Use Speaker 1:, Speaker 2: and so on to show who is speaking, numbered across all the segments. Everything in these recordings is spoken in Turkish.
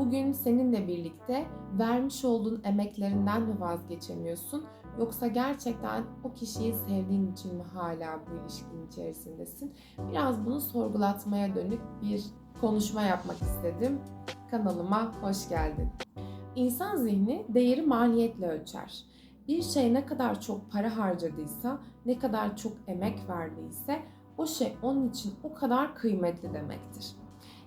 Speaker 1: Bugün seninle birlikte vermiş olduğun emeklerinden mi vazgeçemiyorsun? Yoksa gerçekten o kişiyi sevdiğin için mi hala bu ilişkinin içerisindesin? Biraz bunu sorgulatmaya dönük bir konuşma yapmak istedim. Kanalıma hoş geldin. İnsan zihni değeri maliyetle ölçer. Bir şey ne kadar çok para harcadıysa, ne kadar çok emek verdiyse o şey onun için o kadar kıymetli demektir.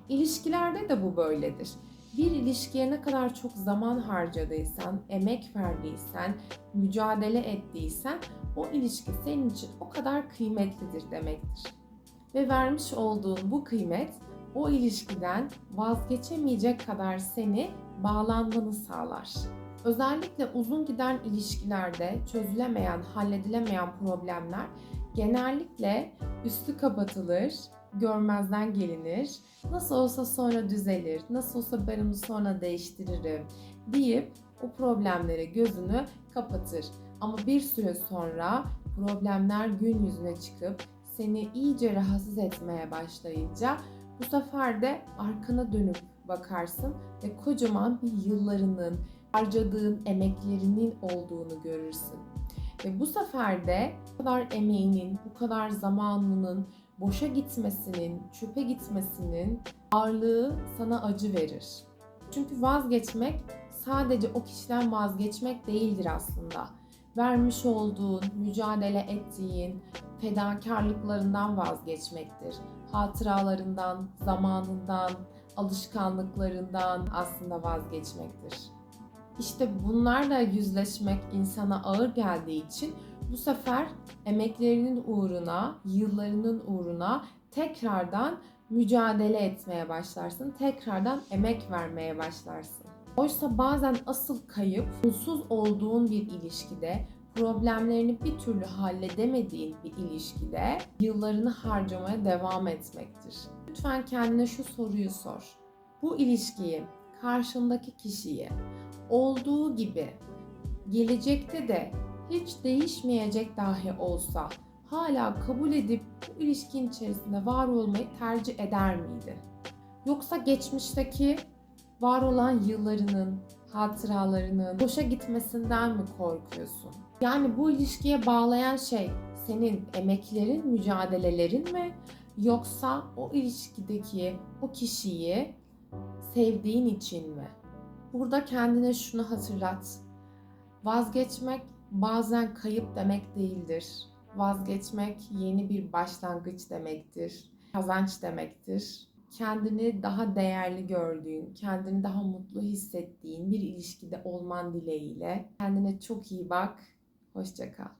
Speaker 1: İlişkilerde de bu böyledir. Bir ilişkiye ne kadar çok zaman harcadıysan, emek verdiysen, mücadele ettiysen o ilişki senin için o kadar kıymetlidir demektir. Ve vermiş olduğun bu kıymet o ilişkiden vazgeçemeyecek kadar seni bağlanmanı sağlar. Özellikle uzun giden ilişkilerde çözülemeyen, halledilemeyen problemler genellikle üstü kapatılır, görmezden gelinir. Nasıl olsa sonra düzelir, nasıl olsa ben onu sonra değiştiririm deyip o problemlere gözünü kapatır. Ama bir süre sonra problemler gün yüzüne çıkıp seni iyice rahatsız etmeye başlayınca bu sefer de arkana dönüp bakarsın ve kocaman bir yıllarının, harcadığın emeklerinin olduğunu görürsün. Ve bu sefer de bu kadar emeğinin, bu kadar zamanının boşa gitmesinin, çöpe gitmesinin ağırlığı sana acı verir. Çünkü vazgeçmek sadece o kişiden vazgeçmek değildir aslında. Vermiş olduğun, mücadele ettiğin fedakarlıklarından vazgeçmektir. Hatıralarından, zamanından, alışkanlıklarından aslında vazgeçmektir. İşte bunlarla yüzleşmek insana ağır geldiği için bu sefer emeklerinin uğruna, yıllarının uğruna tekrardan mücadele etmeye başlarsın. Tekrardan emek vermeye başlarsın. Oysa bazen asıl kayıp, mutsuz olduğun bir ilişkide, problemlerini bir türlü halledemediğin bir ilişkide yıllarını harcamaya devam etmektir. Lütfen kendine şu soruyu sor. Bu ilişkiyi, karşındaki kişiyi olduğu gibi gelecekte de hiç değişmeyecek dahi olsa hala kabul edip bu ilişkinin içerisinde var olmayı tercih eder miydin? Yoksa geçmişteki var olan yıllarının, hatıralarının boşa gitmesinden mi korkuyorsun? Yani bu ilişkiye bağlayan şey senin emeklerin, mücadelelerin mi? Yoksa o ilişkideki o kişiyi sevdiğin için mi? Burada kendine şunu hatırlat. Vazgeçmek bazen kayıp demek değildir. Vazgeçmek yeni bir başlangıç demektir. Kazanç demektir. Kendini daha değerli gördüğün, kendini daha mutlu hissettiğin bir ilişkide olman dileğiyle. Kendine çok iyi bak. Hoşça kal.